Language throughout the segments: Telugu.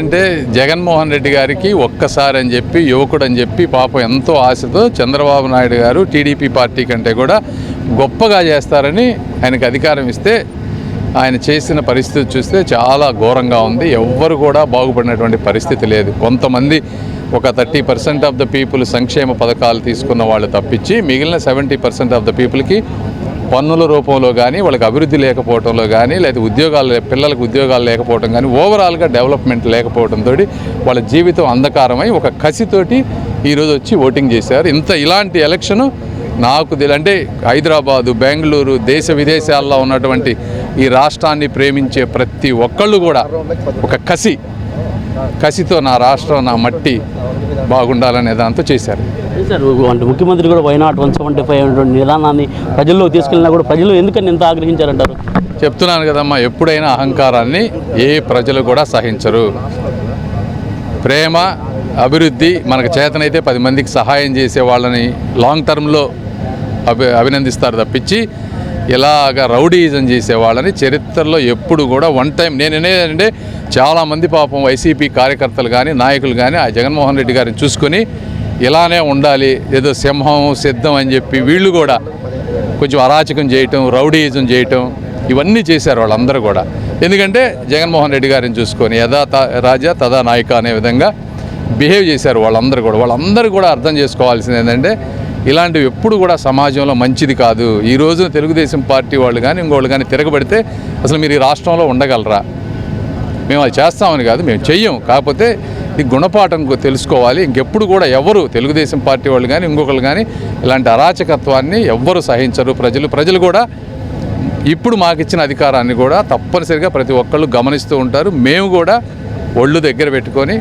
అంటే జగన్మోహన్ రెడ్డి గారికి ఒక్కసారి అని చెప్పి యువకుడు అని చెప్పి పాపం ఎంతో ఆశతో చంద్రబాబు నాయుడు గారు టీడీపీ పార్టీ కంటే కూడా గొప్పగా చేస్తారని ఆయనకు అధికారం ఇస్తే ఆయన చేసిన పరిస్థితి చూస్తే చాలా ఘోరంగా ఉంది. ఎవ్వరు కూడా బాగుపడినటువంటి పరిస్థితి లేదు. కొంతమంది ఒక thirty percent of the people సంక్షేమ పథకాలు తీసుకున్న వాళ్ళు తప్పించి మిగిలిన సెవెంటీ పర్సెంట్ ఆఫ్ ద పీపుల్కి పన్నుల రూపంలో కానీ వాళ్ళకి అభివృద్ధి లేకపోవడంలో కానీ లేదా ఉద్యోగాలు పిల్లలకు ఉద్యోగాలు లేకపోవడం కానీ ఓవరాల్గా డెవలప్మెంట్ లేకపోవడంతో వాళ్ళ జీవితం అంధకారమై ఒక కసితోటి ఈరోజు వచ్చి ఓటింగ్ చేశారు. ఇంత ఇలాంటి ఎలక్షను నాకు అంటే హైదరాబాదు బెంగళూరు దేశ విదేశాల్లో ఉన్నటువంటి ఈ రాష్ట్రాన్ని ప్రేమించే ప్రతి ఒక్కళ్ళు కూడా ఒక కసి కసితో నా రాష్ట్రం నా మట్టి బాగుండాలనే దాంతో చేశారు. సార్ అంటే ముఖ్యమంత్రి కూడా why not one seventy five నిదానాన్ని ప్రజల్లో తీసుకెళ్ళినా కూడా ప్రజలు ఎందుకని ఇంత ఆగ్రహించారంటారు? చెప్తున్నాను కదమ్మా ఎప్పుడైనా అహంకారాన్ని ఏ ప్రజలు కూడా సహించరు. ప్రేమ అభివృద్ధి మనకు చేతనైతే పది మందికి సహాయం చేసే వాళ్ళని లాంగ్ టర్మ్లో అభి అభినందిస్తారు తప్పించి ఇలాగ రౌడీజం చేసే వాళ్ళని చరిత్రలో ఎప్పుడు కూడా వన్ టైం నేను అనేదంటే చాలామంది పాపం వైసీపీ కార్యకర్తలు కానీ నాయకులు కానీ ఆ జగన్మోహన్ రెడ్డి గారిని చూసుకొని ఇలానే ఉండాలి ఏదో సింహం సిద్ధం అని చెప్పి వీళ్ళు కూడా కొంచెం అరాచకం చేయటం రౌడీయిజం చేయటం ఇవన్నీ చేశారు వాళ్ళందరూ కూడా. ఎందుకంటే జగన్మోహన్ రెడ్డి గారిని చూసుకొని యథా త- రాజా తదా నాయక అనే విధంగా బిహేవ్ చేశారు వాళ్ళందరూ కూడా. వాళ్ళందరూ కూడా అర్థం చేసుకోవాల్సింది ఏంటంటే ఇలాంటివి ఎప్పుడు కూడా సమాజంలో మంచిది కాదు. ఈ రోజున తెలుగుదేశం పార్టీ వాళ్ళు కానీ ఇంకోళ్ళు కానీ తిరగబడితే అసలు మీరు ఈ రాష్ట్రంలో ఉండగలరా? మేము అది చేస్తామని కాదు మేము చెయ్యం. కాకపోతే ఈ గుణపాఠం తెలుసుకోవాలి. ఇంకెప్పుడు కూడా ఎవరు తెలుగుదేశం పార్టీ వాళ్ళు కానీ ఇంకొకరు కానీ ఇలాంటి అరాచకత్వాన్ని ఎవ్వరు సహించరు ప్రజలు. ప్రజలు కూడా ఇప్పుడు మాకు ఇచ్చిన అధికారాన్ని కూడా తప్పనిసరిగా ప్రతి ఒక్కళ్ళు గమనిస్తూ ఉంటారు. మేము కూడా ఒళ్ళు దగ్గర పెట్టుకొని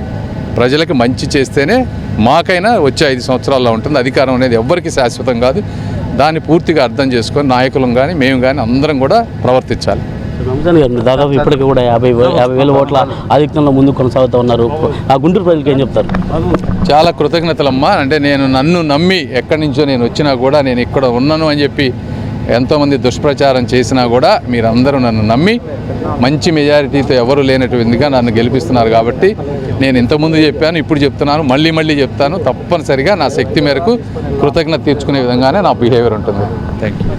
ప్రజలకు మంచి చేస్తేనే మాకైనా వచ్చే ఐదు సంవత్సరాల్లో ఉంటుంది. అధికారం అనేది ఎవ్వరికీ శాశ్వతం కాదు. దాన్ని పూర్తిగా అర్థం చేసుకొని నాయకులం కానీ మేము కానీ అందరం కూడా ప్రవర్తించాలి. రంజాన్ గారు దాదాపు ఇప్పటికీ కూడా యాభై యాభై వేల ఓట్ల ఆధిక్యంలో ముందు కొనసాగుతూ ఉన్నారు. ఆ గుంటూరు ప్రజలకు ఏం చెప్తారు? చాలా కృతజ్ఞతలమ్మా. అంటే నేను నన్ను నమ్మి ఎక్కడి నుంచో నేను వచ్చినా కూడా నేను ఇక్కడ ఉన్నాను అని చెప్పి ఎంతోమంది దుష్ప్రచారం చేసినా కూడా మీరందరూ నన్ను నమ్మి మంచి మెజారిటీతో ఎవరు లేనటువంటిదిగా నన్ను గెలిపిస్తున్నారు కాబట్టి నేను ఇంతకుముందు చెప్పాను ఇప్పుడు చెప్తున్నాను మళ్ళీ మళ్ళీ చెప్తాను. తప్పనిసరిగా నా శక్తి మేరకు కృతజ్ఞత తీర్చుకునే విధంగానే నా బిహేవియర్ ఉంటుంది. Thank you